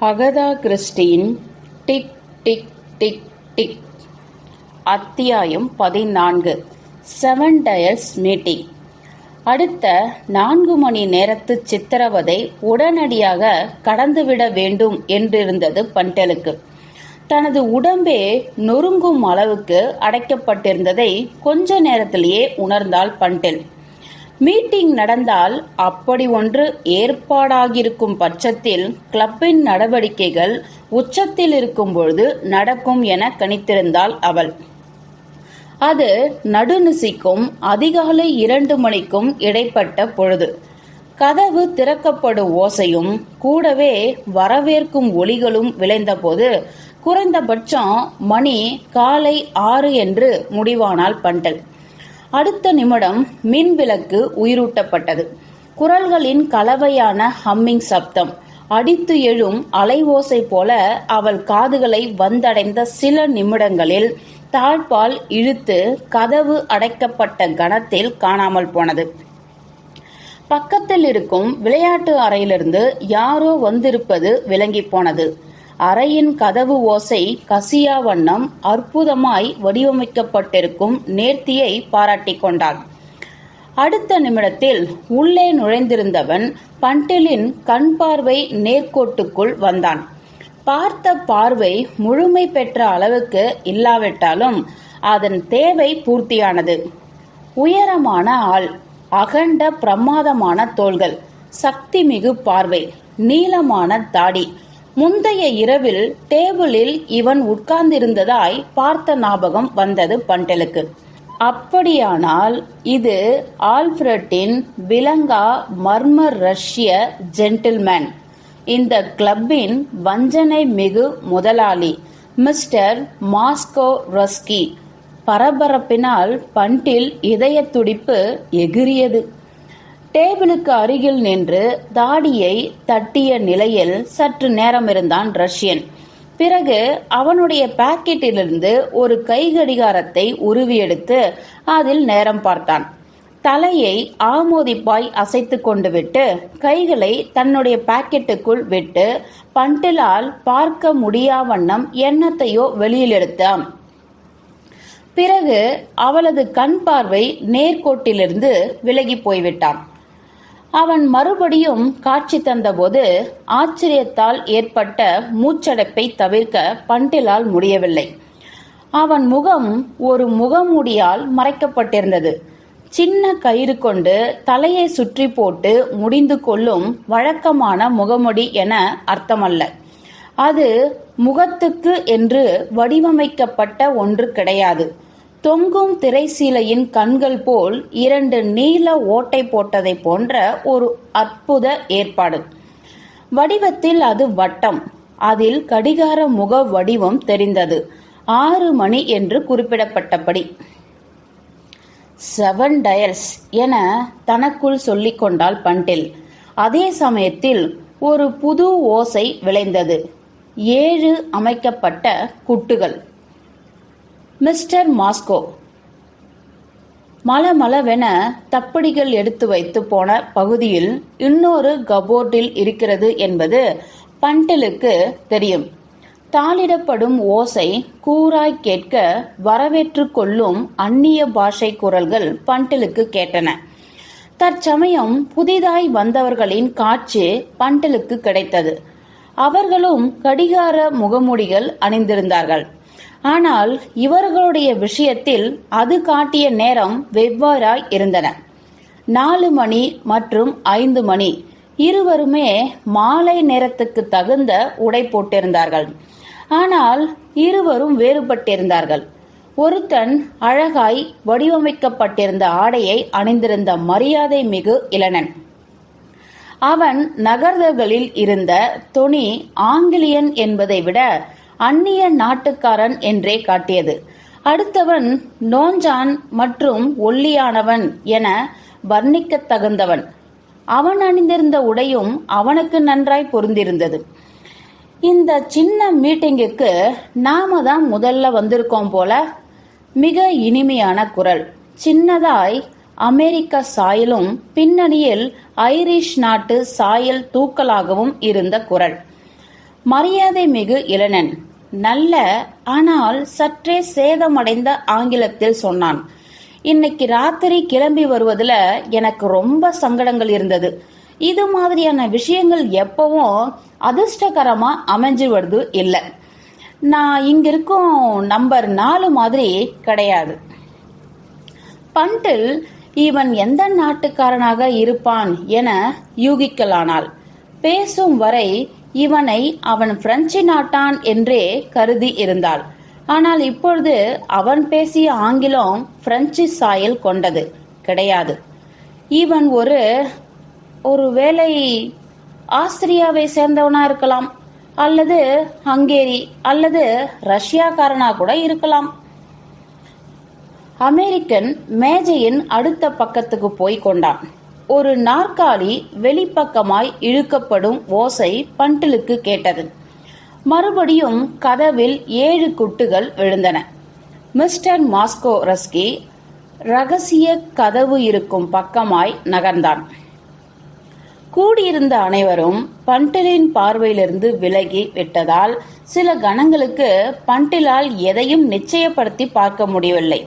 Agatha கிறிஸ்டியின் tick tick tick tick. அத்தியாயம் பதினான்கு. செவன் டயர்ஸ் மீட்டிங் அடுத்த நான்கு மணி நேரத்து சித்திரவதை உடனடியாக கடந்துவிட வேண்டும் என்றிருந்தது பண்டேலுக்கு. தனது உடம்பே நொறுங்கும் அளவுக்கு அடைக்கப்பட்டிருந்ததை கொஞ்ச நேரத்திலேயே உணர்ந்தாள் பண்டெல். மீட்டிங் நடந்தால் அப்படி ஒன்று ஏற்பாடாகியிருக்கும் பட்சத்தில் கிளப்பின் நடவடிக்கைகள் உச்சத்தில் இருக்கும் பொழுது நடக்கும் என கணித்திருந்தாள் அவள். அது நடுநிசிக்கும் அதிகாலை இரண்டு மணிக்கும் இடைப்பட்ட பொழுது. கதவு திறக்கப்படும் ஓசையும் கூடவே வரவேற்கும் ஒலிகளும் விளைந்தபோது குறைந்தபட்சம் மணி காலை ஆறு என்று முடிவானாள் பண்டல். அடுத்த நிமிடம் மின் விளக்கு உயிரூட்டப்பட்டது. குரல்களின் கலவையான ஹம்மிங் சப்தம். அடித்து எழும் அலைவோசை போல அவள் காதுகளை வந்தடைந்த சில நிமிடங்களில் தாழ்பால் இழுத்து கதவு அடைக்கப்பட்ட கணத்தில் காணாமல் போனது. பக்கத்தில் இருக்கும் விளையாட்டு அறையிலிருந்து யாரோ வந்திருப்பது விளங்கி போனது. அறையின் கதவு ஓசை கசியா வண்ணம் அற்புதமாய் வடிவமைக்கப்பட்டிருக்கும் நேர்த்தியை பாராட்டிக் கொண்டான் அடுத்த நிமிடத்தில் உள்ளே நுழைந்திருந்தவன் பண்டிலின் கண் பார்வை நேர்கோட்டுக்குள் வந்தான். பார்த்த பார்வை முழுமை பெற்ற அளவுக்கு இல்லாவிட்டாலும் அதன் தேவை பூர்த்தியானது. உயரமான ஆள் அகண்ட பிரமாதமான தோள்கள் சக்தி மிகு பார்வை நீளமான தாடி முந்தைய இரவில் டேபிளில் இவன் உட்கார்ந்திருந்ததாய் பார்த்த ஞாபகம் வந்தது பண்டலுக்கு. அப்படியானால் இது ஆல்ஃபிரட்டின் விலங்கா மர்ம ரஷ்ய ஜென்டில்மேன். இந்த கிளப்பின் வஞ்சனை மிகு முதலாளி மிஸ்டர் மாஸ்கோ ரஸ்கி பரபரப்பினால் பண்டில் இதய துடிப்பு எகிரியது டேபிளுக்கு அருகில் நின்று தாடியை தட்டிய நிலையில் சற்று நேரம் இருந்தான் ரஷ்யன். பிறகு அவனுடைய பாக்கெட்டிலிருந்து ஒரு கை கடிகாரத்தை உருவி எடுத்து அதில் நேரம் பார்த்தான். தலையை ஆமோதிப்பாய் அசைத்து கொண்டு விட்டு கைகளை தன்னுடைய பாக்கெட்டுக்குள் விட்டு பண்டிலால் பார்க்க முடியா வண்ணம் எண்ணத்தையோ வெளியில் எடுத்தான். பிறகு அவளது கண் பார்வை நேர்கோட்டிலிருந்து விலகி போய்விட்டான். அவன் மறுபடியும் காட்சி தந்தபோது ஆச்சரியத்தால் ஏற்பட்ட மூச்சடைப்பை தவிர்க்க பண்டிலால் முடியவில்லை. அவன் முகம் ஒரு முகமூடியால் மறைக்கப்பட்டிருந்தது. சின்ன கயிறு கொண்டு தலையை சுற்றி போட்டு முடிந்து கொள்ளும் வழக்கமான முகமுடி என அர்த்தமல்ல. அது முகத்துக்கு என்று வடிவமைக்கப்பட்ட ஒன்று கிடையாது. தொங்கும் திரைசீலையின் கண்கள் போல் இரண்டு நீல ஓட்டை போட்டதை போன்ற ஒரு அற்புத ஏற்பாடு. வடிவத்தில் அது வட்டம். அதில் கடிகார முக வடிவம் தெரிந்தது. ஆறு மணி என்று குறிப்பிடப்பட்டபடி. செவன் டயல்ஸ் என தனக்குள் சொல்லிக் கொண்டால் பண்டில். அதே சமயத்தில் ஒரு புது ஓசை விளைந்தது. ஏழு அமைக்கப்பட்ட குட்டுகள். மிஸ்டர் மாஸ்கோ மலமளவென தப்படிகள் எடுத்து வைத்து போன பகுதியில் இன்னொரு கபோர்டில் இருக்கிறது என்பது பண்டிலுக்கு தெரியும். தாளிடப்படும் ஓசை கூராய் கேட்க வரவேற்று கொள்ளும் அந்நிய பாஷை குரல்கள் பண்டிலுக்கு கேட்டன. தற்சமயம் புதிதாய் வந்தவர்களின் காட்சி பண்டிலுக்கு கிடைத்தது. அவர்களும் கடிகார முகமூடிகள் அணிந்திருந்தார்கள். ஆனால் இவர்களுடைய விஷயத்தில் அது காட்டிய நேரம் வெவ்வேறாய் இருந்தன. நாலு மணி மற்றும் ஐந்து மணி. இருவருமே மாலை நேரத்துக்கு தகுந்த உடை போட்டிருந்தார்கள். ஆனால் இருவரும் வேறுபட்டிருந்தார்கள். ஒருத்தன் அழகாய் வடிவமைக்கப்பட்டிருந்த ஆடையை அணிந்திருந்த மரியாதை மிகு இளனன். அவன் நகர்தல்களில் இருந்த துணி ஆங்கிலியன் என்பதை விட அந்நிய நாட்டுக்காரன் என்றே காட்டியது. அடுத்தவன் நோஞ்சான் மற்றும் ஒல்லியானவன் என வர்ணிக்கத் தகுந்தவன். அவன் அணிந்திருந்த உடையும் அவனுக்கு நன்றாய் பொருந்திருந்தது. இந்த சின்ன மீட்டிங்குக்கு நாம தான் முதல்ல வந்திருக்கோம் போல மிக இனிமையான குரல். சின்னதாய் அமெரிக்க சாயலும் பின்னணியில் ஐரிஷ் நாட்டு சாயல் தூக்கலாகவும் இருந்த குரல். மரியாதை மிகு இளனன் நல்ல ஆனால் சற்றே சேதமடைந்த ஆங்கிலத்தில் சொன்னான். இன்னைக்கு ராத்திரி கிளம்பி வருவதுல எனக்கு ரொம்ப சங்கடங்கள் இருந்தது. இது மாதிரியான விஷயங்கள் எப்பவும் அதிர்ஷ்டகரமா அமைஞ்சு வருது இல்லை. நான் இங்க இருக்கும் நம்பர் நாலு மாதிரி கிடையாது. பண்டில் இவன் எந்த நாட்டுக்காரனாக இருப்பான் என யூகிக்கலானாள். பேசும் வரை இவனை அவன் பிரெஞ்சு நாட்டான் என்றே கருதி இருந்தாள். ஆனால் இப்பொழுது அவன் பேசிய ஆங்கிலம் பிரெஞ்சு சாயல் கொண்டது. கிடையாது. இவன் ஒரு ஒரு வேலை ஆஸ்திரியாவை சேர்ந்தவனா இருக்கலாம். அல்லது ஹங்கேரி அல்லது ரஷ்யாக்காரனா கூட இருக்கலாம். அமெரிக்கன் மேஜையின் அடுத்த பக்கத்துக்கு போய் கொண்டான். ஒரு நாற்காலி வெளிப்பக்கமாய் இழுக்கப்படும் ஓசை பண்டிலுக்கு கேட்டது. மறுபடியும் கதவில் ஏழு குட்டுகள் விழுந்தன. மிஸ்டர் மாஸ்கோ ரஸ்கி ரகசிய கதவு இருக்கும் பக்கமாய் நகர்ந்தான். கூடியிருந்த அனைவரும் பண்டிலின் பார்வையிலிருந்து விலகி விட்டதால் சில கணங்களுக்கு பண்டிலால் எதையும் நிச்சயப்படுத்தி பார்க்க முடியவில்லை.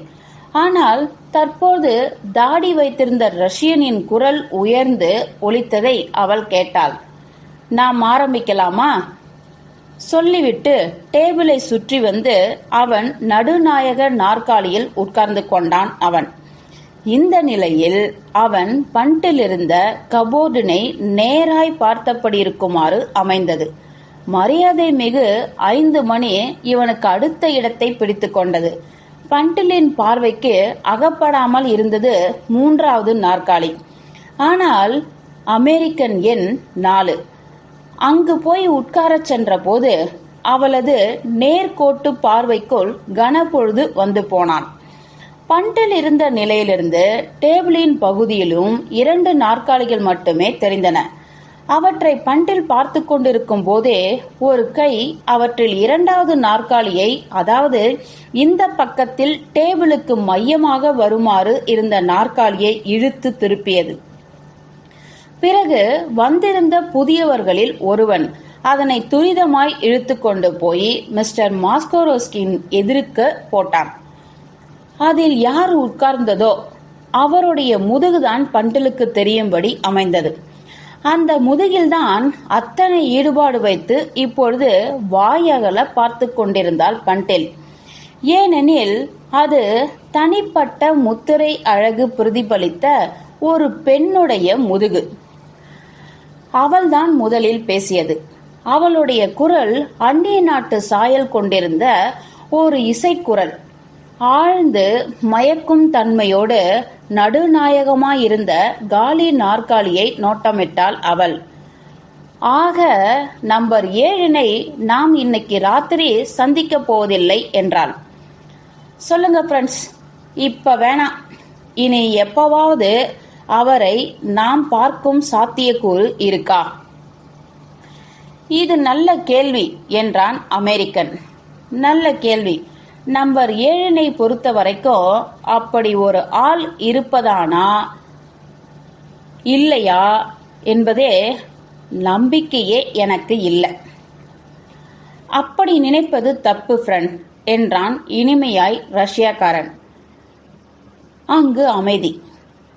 ஆனால் தற்போது தாடி வைத்திருந்த ரஷ்யனின் குரல் உயர்ந்து ஒலித்ததை அவள் கேட்டாள். நாம் ஆரம்பிக்கலாமா? சொல்லிவிட்டு டேபிளை சுற்றி வந்து அவன் நடுநாயக நாற்காலியில் உட்கார்ந்து கொண்டான் அவன். இந்த நிலையில் அவன் பண்டிலிருந்த கபோர்டினை நேராய் பார்த்தபடி இருக்குமாறு அமைந்தது. மரியாதை மிகு ஐந்து மணி இவனுக்கு அடுத்த இடத்தை பிடித்து கொண்டது. பண்டிலின் பார்வைக்கு அகப்படாமல் இருந்தது மூன்றாவது நாற்காலி. ஆனால் அமெரிக்கன் எண் நாலு. அங்கு போய் உட்காரச் சென்றபோது அவளது நேர்கோட்டு பார்வைக்குள் கனப்பொழுது வந்து போனான். பண்டில் இருந்த நிலையிலிருந்து டேபிளின் பகுதியிலும் இரண்டு நாற்காலிகள் மட்டுமே தெரிந்தன. அவற்றை பண்டில் பார்த்து கொண்டிருக்கும் போதே ஒரு கை அவற்றில் இரண்டாவது நாற்காலியை அதாவது இந்த பக்கத்தில் டேபிளுக்கு மையமாக வருமாறு இருந்த நாற்காலியை இழுத்து திருப்பியது. பிறகு வந்திருந்த புதியவர்களில் ஒருவன் அதனை துரிதமாய் இழுத்து கொண்டு போய் மிஸ்டர் மாஸ்கோரோஸ்கின் எதிர்க்க போட்டான். அதில் யார் உட்கார்ந்ததோ அவருடைய முதுகுதான் பண்டிலுக்கு தெரியும்படி அமைந்தது. அந்த முதுகில்தான் அத்தனை ஈடுபாடு வைத்து இப்பொழுது வாயகல பார்த்து கொண்டிருந்தாள் பண்டில். ஏனெனில் அது தனிப்பட்ட முத்திரை அழகு பிரதிபலித்த ஒரு பெண்ணுடைய முதுகு. அவள்தான் முதலில் பேசியது. அவளுடைய குரல் அந்நிய நாட்டு சாயல் கொண்டிருந்த ஒரு இசைக்குரல். ஆழ்ந்து மயக்கும் தன்மையோடு நடுநாயகமாயிருந்த காலி நாற்காலியை நோட்டமிட்டாள் அவள். ஆக நம்பர் ஏழினை நாம் இன்னைக்கு ராத்திரி சந்திக்க போவதில்லை என்றாள். சொல்லுங்க ஃப்ரெண்ட்ஸ் இப்ப வேணாம். இனி எப்பவாவது அவரை நாம் பார்க்கும் சாத்தியக்கூறு இருக்கா? இது நல்ல கேள்வி என்றான் அமெரிக்கன். நல்ல கேள்வி. நம்பர் ஏழனை பொறுத்த வரைக்கும் அப்படி ஒரு ஆள் இருப்பதானா? இல்லையா? என்பதே நம்பிக்கையே எனக்கு இல்லை. அப்படி நினைப்பது தப்பு ஃப்ரெண்ட் என்றான் இனிமையாய் ரஷ்யாக்காரன். அங்கு அமைதி.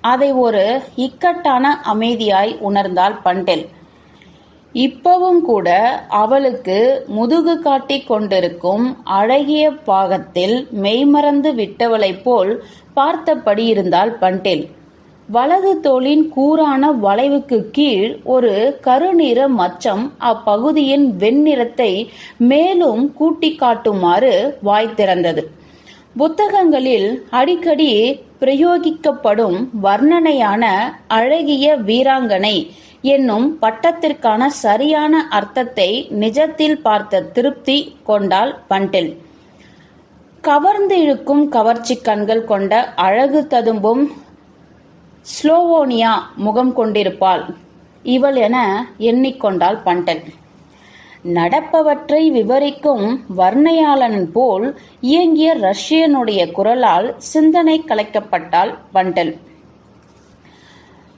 அதை ஒரு இக்கட்டான அமைதியாய் உணர்ந்தால் பண்டெல். இப்பவும் கூட அவளுக்கு முதுகு காட்டிக் கொண்டிருக்கும் அழகிய பாகத்தில் மெய்மறந்து விட்டவளைப் போல் பார்த்தபடி இருந்தாள் பண்டேல். வலது தோளின் கூரான வளைவுக்கு கீழ் ஒரு கருநிற மச்சம் அப்பகுதியின் வெண்ணிறத்தை மேலும் கூட்டி காட்டுமாறு வாய் திறந்தது. புத்தகங்களில் அடிக்கடி பிரயோகிக்கப்படும் வர்ணனையான அழகிய வீராங்கனை என்னும் பட்டத்திற்கான சரியான அர்த்தத்தை நிஜத்தில் பார்த்த திருப்தி கொண்டாள் பண்டில். கவர்ந்து இழுக்கும் கவர்ச்சி கண்கள் கொண்ட அழகு ததும்பும் ஸ்லோவோனியா முகம் கொண்டிருப்பாள். இவள் என எண்ணிக்கொண்டாள் பண்டல். நடப்பவற்றை விவரிக்கும் வர்ணையாளன் போல் இயங்கிய ரஷ்யனுடைய குரலால் சிந்தனை கலைக்கப்பட்டாள் பண்டல்.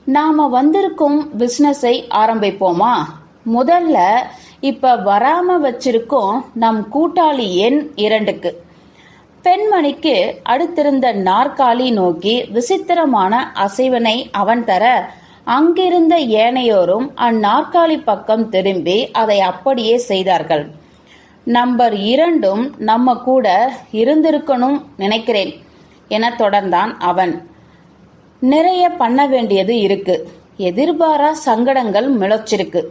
நாம வந்திருக்கும் பிசினஸை ஆரம்பிப்போமா? முதல்ல இப்ப வராம வச்சிருக்கோம் நம் கூட்டாளி எண் இரண்டுக்கு. பெண்மணிக்கு அடுத்திருந்த நாற்காலி நோக்கி விசித்திரமான அசைவனை அவன் தர அங்கிருந்த ஏனையோரும் அந்நாற்காலி பக்கம் திரும்பி அதை அப்படியே செய்தார்கள். நம்பர் இரண்டும் நம்ம கூட இருந்திருக்கணும் நினைக்கிறேன் என தொடர்ந்தான் அவன். நிறைய பண்ண வேண்டியது இருக்கு. எதிர்பாரா சங்கடங்கள் மிளச்சிருக்கு.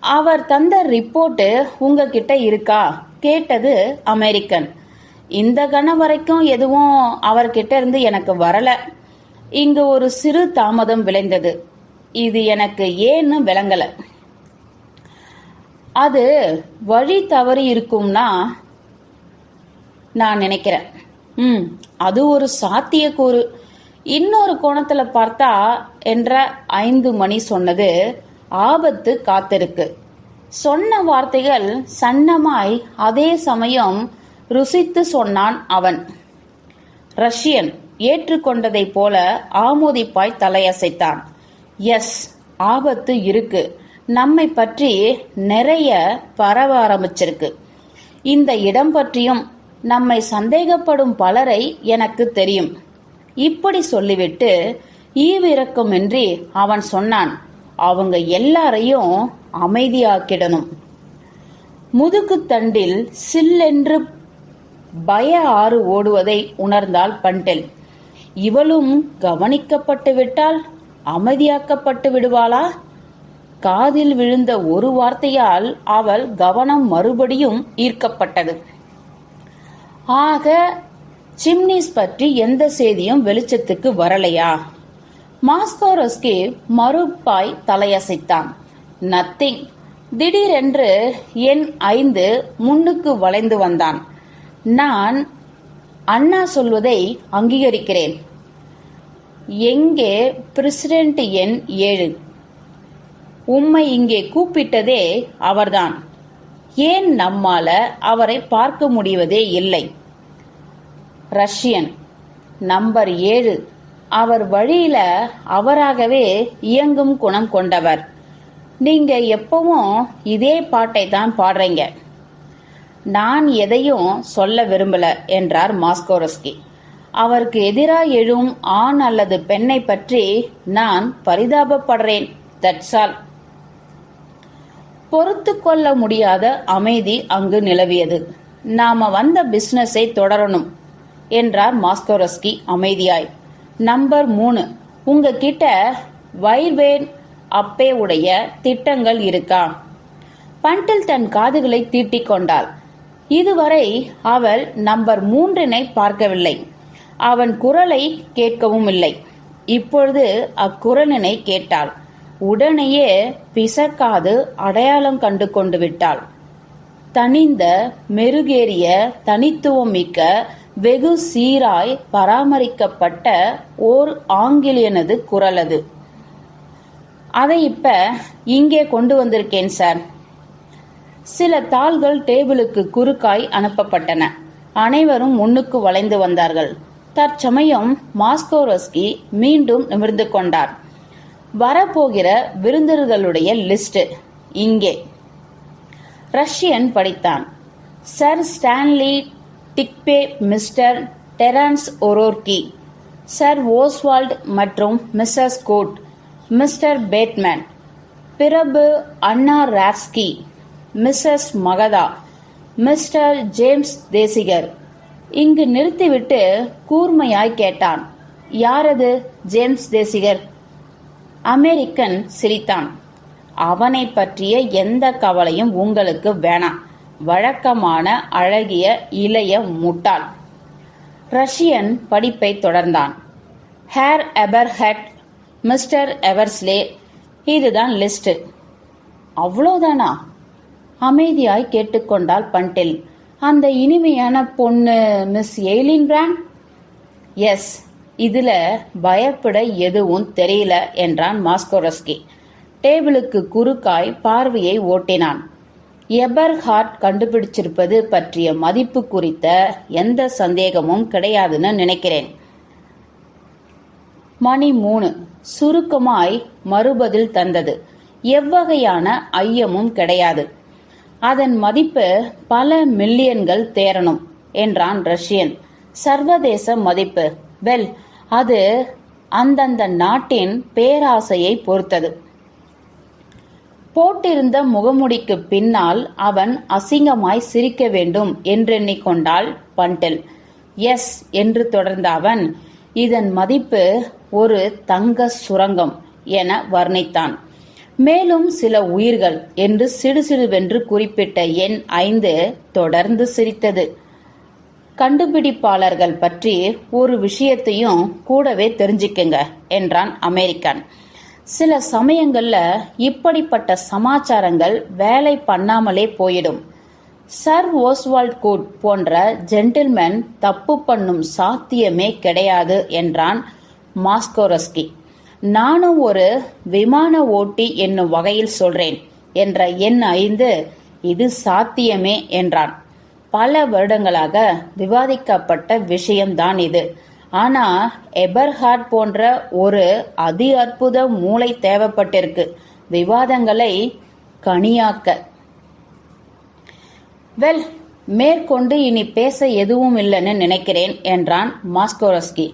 அவர் தந்த ரிப்போர்ட்டு உங்ககிட்ட இருக்கா? கேட்டது அமெரிக்கன். இந்த கணம் வரைக்கும் எதுவும் அவர்கிட்ட இருந்து எனக்கு வரல. இங்கு ஒரு சிறு தாமதம் விளைந்தது. இது எனக்கு ஏன்னு விளங்கல. அது வழி தவறி இருக்கும்னா நான் நினைக்கிறேன். ம் அது ஒரு சாத்தியக்கூறு. இன்னொரு கோணத்துல பார்த்தா என்ற ஐந்து மணி சொன்னது ஆபத்து காத்திருக்கு. சொன்ன வார்த்தைகள் சன்னமாய் அதே சமயம் ருசித்து சொன்னான் அவன். ரஷ்யன் ஏற்றுக்கொண்டதைப் போல ஆமோதிப்பாய் தலையசைத்தான். எஸ் ஆபத்து இருக்கு. நம்மை பற்றி நிறைய பரவ ஆரம்பிச்சிருக்கு இந்த இடம் பற்றியும் நம்மை சந்தேகப்படும் பலரை எனக்கு தெரியும். இப்படி சொல்லிவிட்டு ஈவிரக்கமின்றி அவன் சொன்னான் அவங்க எல்லாரையும் அமைதியாக்கிடணும். முதுகுத்தண்டில் சில்லென்று பய ஆறு ஓடுவதை உணர்ந்தாள் பண்டெல். இவளும் கவனிக்கப்பட்டு விட்டால் அமைதியாக்கப்பட்டு விடுவாளா? காதில் விழுந்த ஒரு வார்த்தையால் அவள் கவனம் மறுபடியும் ஈர்க்கப்பட்டது. ஆக சிம்னிஸ் பற்றி எந்த செய்தியும் வெளிச்சத்துக்கு வரலையா? மாஸ்கோரஸ்கி மறுப்பாய் தலையசைத்தான். நத்திங். திடீரென்று என் ஐந்து முன்னுக்கு வளைந்து வந்தான். நான் அண்ணா சொல்வதை அங்கீகரிக்கிறேன். எங்கே பிரசிடென்ட் எண் ஏழு. உம்மை இங்கே கூப்பிட்டதே அவர்தான். ஏன் நம்மால அவரை பார்க்க முடிவதே இல்லை? ரஷ்யன். நம்பர் ஏழு. அவர் வழியில அவராகவே இயங்கும் குணம் கொண்டவர். நீங்க எப்பவும் இதே பாட்டை தான் பாடுறீங்க. நான் எதையும் சொல்ல விரும்பல என்றார் மாஸ்கோரஸ்கி. அவருக்கு எதிராக எழும் ஆண் அல்லது பெண்ணை பற்றி நான் பரிதாபப்படுறேன். தட்சால் பொறுத்து கொள்ள முடியாத அமைதி அங்கு நிலவியது. நாம வந்த பிசினஸை தொடரணும். என்றார் மாஸ்கோரஸ்கி அமைதியாய். நம்பர் மூணு உங்ககிட்ட வைர்வேன் அப்பே உடைய திட்டங்கள் இருக்கா? பண்டில் தன் காதுகளை தீட்டிக் கொண்டாள். இதுவரை அவள் நம்பர் மூன்றினை பார்க்கவில்லை. அவன் குரலை கேட்கவும் இல்லை. இப்பொழுது அக்குரலினை கேட்டாள். உடனேயே பிசக்காது அடையாளம் கண்டு கொண்டு விட்டாள். தனிந்த மெருகேறிய தனித்துவம் மிக்க வெகு சீராய் பராமரிக்கப்பட்ட ஓர் ஆங்கிலேயனது குரல் அது. அதை இப்ப இங்கே கொண்டு வந்திருக்கேன் சார். சில தாள்கள் டேபிளுக்கு குறுக்காய் அனுப்பப்பட்டன. அனைவரும் முன்னுக்கு வளைந்து வந்தார்கள். தற்சமயம் மாஸ்கோரஸ்கி மீண்டும் நிமிர்ந்து கொண்டார். வரப்போகிற விருந்தினர்களுடைய லிஸ்ட் இங்கே. ரஷ்யன் படித்தான். Sir Stanley Digby Mr Terence O'Rourke sir Oswald மற்றும் மிஸ்ஸஸ் கோட் மிஸ்டர் பேட்மேன். பிரபு Anna Radzky Mrs Macatta Mr James Thesiger. இங்கு நிறுத்திவிட்டு கூர்மையாய் கேட்டான். யாரது? ஜேம்ஸ் தேசிகர். அமெரிக்கன் சிரித்தான். அவனை பற்றிய எந்த கவலையும் உங்களுக்கு வேணாம். வழக்கமான அழகிய இளைய முட்டாள். ரஷ்யன் படிப்பை தொடர்ந்தான். ஹேர் எபர்ஹெட் மிஸ்டர் எவர்ஸ்லே இதுதான் லிஸ்ட் அவ்வளோதானா? அமைதியாய் கேட்டுக்கொண்டாள் பண்டில். அந்த இனிமையான பொண்ணு மிஸ் எய்லின் பிராண்ட் எஸ் இதுல பயப்பட எதுவும் தெரியல என்றான் மாஸ்கோரஸ்கி. டேபிளுக்கு குறுக்காய் பார்வையை ஓட்டினான். எபர்ஹார்ட் கண்டுபிடிச்சிருப்பது பற்றிய மதிப்பு குறித்த எந்த சந்தேகமும் கிடையாதுன்னு நினைக்கிறேன். மணி மூணு. சுருக்கமாய் மறுபதில் தந்தது. எவ்வகையான ஐயமும் கிடையாது. அதன் மதிப்பு பல மில்லியன்கள் தேரணும் என்றான் ரஷ்யன். சர்வதேச மதிப்பு. வெல் அது அந்தந்த நாட்டின் பேராசையை பொறுத்தது. போட்டிருந்த முகமுடிக்கு பின்னால் அவன் அசிங்கமாய் சிரிக்க வேண்டும் என்றெண்ணிக்கொண்டாள் பண்டில். எஸ் என்று தொடர்ந்த அவன் இதன் மதிப்பு ஒரு தங்க சுரங்கம் என வர்ணித்தான். மேலும் சில உயிர்கள் என்று சிடுசிடுவென்று குறிப்பிட்ட எண் ஐந்து தொடர்ந்து சிரித்தது. கண்டுபிடிப்பாளர்கள் பற்றி ஒரு விஷயத்தையும் கூடவே தெரிஞ்சுக்குங்க என்றான் அமெரிக்கன். சில சமயங்கள்ல இப்படிப்பட்ட சமாச்சாரங்கள் வேலை பண்ணாமலே போயிடும். சர் ஓஸ்வால்ட் கூட் போன்ற ஜென்டில்மேன் தப்பு பண்ணும் சாத்தியமே கிடையாது என்றான் மாஸ்கோரஸ்கி. நானும் ஒரு விமான ஓட்டி என்னும் வகையில் சொல்றேன். என்ற எண் ஐந்து இது சாத்தியமே என்றான். பல வருடங்களாக விவாதிக்கப்பட்ட விஷயம்தான் இது. ஆனா எபர்ஹார்ட் போன்ற ஒரு அதி அற்புத மூளை தேவைப்பட்டிருக்கு. விவாதங்களை கனியாக்க. வெல் மேற்கொண்டு இனி பேச எதுவும் இல்லைன்னு நினைக்கிறேன் என்றான் மாஸ்கோரஸ்கி.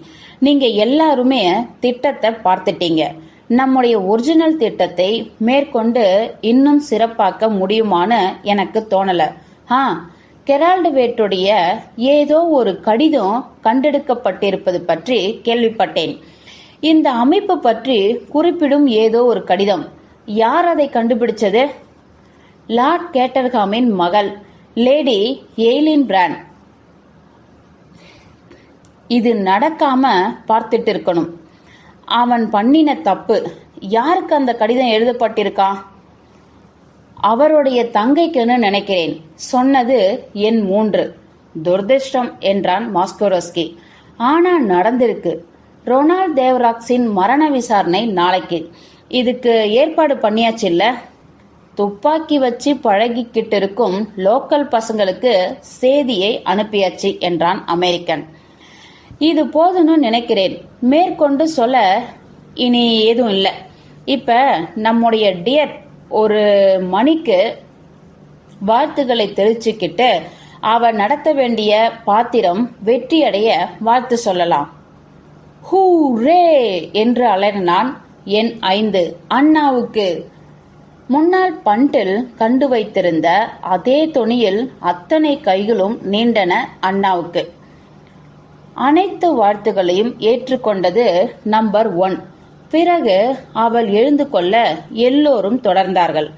நீங்க எல்லாருமே திட்டத்தை பார்த்துட்டீங்க. நம்முடைய ஒரிஜினல் திட்டத்தை மேற்கொண்டு இன்னும் சிறப்பாக்க முடியுமான்னு எனக்கு தோணல. ஆ கெரால்டு வேட்டுடைய ஏதோ ஒரு கடிதம் கண்டெடுக்கப்பட்டிருப்பது பற்றி கேள்விப்பட்டேன். இந்த அமைப்பு பற்றி குறிப்பிடும் ஏதோ ஒரு கடிதம். யார் அதை கண்டுபிடிச்சது? லார்ட் கேட்டர்காமின் மகள் லேடி எய்லின் பிராண்ட் இது நடக்காம பார்த்துட்டு இருக்கணும் அவன் பண்ணின தப்பு. யாருக்கு அந்த கடிதம் எழுதப்பட்டிருக்கா? அவருடைய தங்கைக்குன்னு நினைக்கிறேன். சொன்னது என் மூன்று. துரதிர்ஷ்டம் என்றான் மாஸ்கோரோஸ்கி. ஆனா நடந்திருக்கு. ரொனால்ட் தேவராக்ஸின் மரண விசாரணை நாளைக்கு. இதுக்கு ஏற்பாடு பண்ணியாச்சு இல்ல? துப்பாக்கி வச்சு பழகிக்கிட்டு இருக்கும் லோக்கல் பசங்களுக்கு சேதியை அனுப்பியாச்சு என்றான் அமெரிக்கன். இது போதும்னு நினைக்கிறேன். மேற்கொண்டு சொல்ல இனி எதுவும் இல்லை. இப்ப நம்முடைய டியர் ஒரு மணிக்கு வாழ்த்துக்களை தெரிச்சுக்கிட்டு அவர் நடத்த வேண்டிய பாத்திரம் வெற்றியடைய வாழ்த்து சொல்லலாம். ஹூ ரே என்று அலறினான் என் ஐந்து அண்ணாவுக்கு. முன்னால் பண்டில் கண்டு வைத்திருந்த அதே துணியில் அத்தனை கைகளும் நீண்டன அண்ணாவுக்கு. அனைத்து வாழ்த்துகளையும் ஏற்றுக்கொண்டது நம்பர் ஒன். பிறகு அவள் எழுந்து கொள்ள எல்லோரும் தொடர்ந்தார்கள்.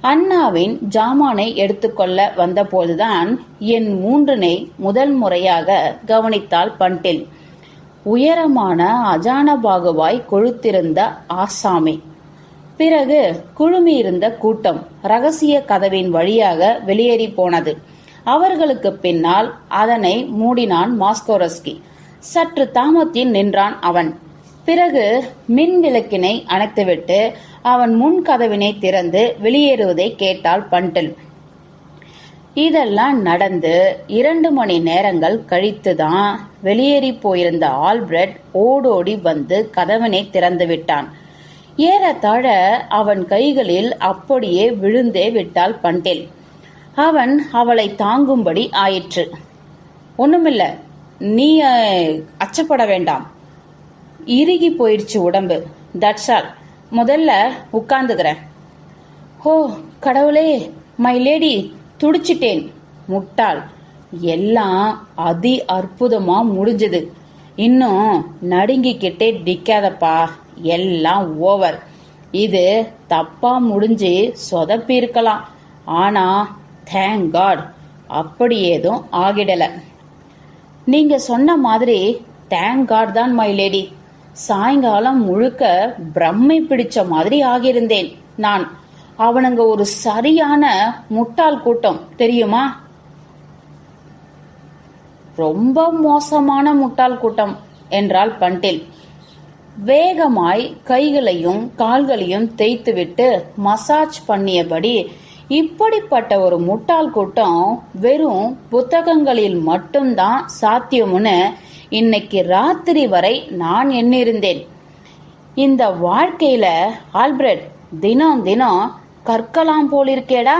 அண்ணாவின் ஜாமானை எடுத்துக்கொள்ள வந்தபோதுதான் என் மூன்றினை முதல் முறையாக கவனித்தாள் பண்டில். உயரமான அஜானபாகுவாய் கொழுத்திருந்த ஆசாமி. பிறகு குழுமியிருந்த கூட்டம் ரகசிய கதவின் வழியாக வெளியேறி போனது. அவர்களுக்கு பின்னால் அதனை மூடினான் மாஸ்கோரஸ்கி. சற்று தாமத்தில் நின்றான் அவன். பிறகு மின் விளக்கினை அணைத்துவிட்டு அவன் முன் கதவினை திறந்து வெளியேறுவதை கேட்டாள் பண்டில். இதெல்லாம் நடந்து இரண்டு மணி நேரங்கள் கழித்துதான் வெளியேறி போயிருந்த ஆல்பிரட் ஓடோடி வந்து கதவினை திறந்து விட்டான். ஏறத்தாழ அவன் கைகளில் அப்படியே விழுந்தே விட்டாள் பண்டில். அவன் அவளை தாங்கும்படி ஆயிற்று. ஒண்ணுமில்ல நீ அச்சப்பட வேண்டாம். இறுகி போயிடுச்சு உடம்பு. தட்ஸ் ஆல் முதல்ல உட்கார்ந்துக்கிறேன். ஓ கடவுளே மை லேடி துடிச்சிட்டேன். முட்டாள். எல்லாம் அதி அற்புதமா முடிஞ்சது. இன்னும் நடுங்கிக்கிட்டே நிக்காதப்பா. எல்லாம் ஓவர் இது தப்பா முடிஞ்சு சொதப்பி இருக்கலாம் ஆனா தேங்க் காட் அப்படி ஏதும் ஆகிடல. நீங்க சொன்ன மாதிரி தேங்க் காட் தான் மை லேடி சாயங்காலம் முழுக்க பிரம்மை பிடிச்ச மாதிரி ஆகியிருந்தேன் நான். அவனுங்க ஒரு சரியான முட்டாள் கூட்டம் தெரியுமா? ரொம்ப மோசமான முட்டாள் கூட்டம் என்றாள் பண்டில். வேகமாய் கைகளையும் கால்களையும் தேய்த்துவிட்டு மசாஜ் பண்ணியபடி இப்படிப்பட்ட ஒரு முட்டாள் கூட்டம் வெறும் புத்தகங்களில் மட்டும்தான் சாத்தியம்னு இன்னைக்கு ராத்திரி வரை நான் எண்ணிருந்தேன். இந்த வாழ்க்கையில ஆல்பிரட் தினம் தினம் கற்கலாம் போலிருக்கேடா.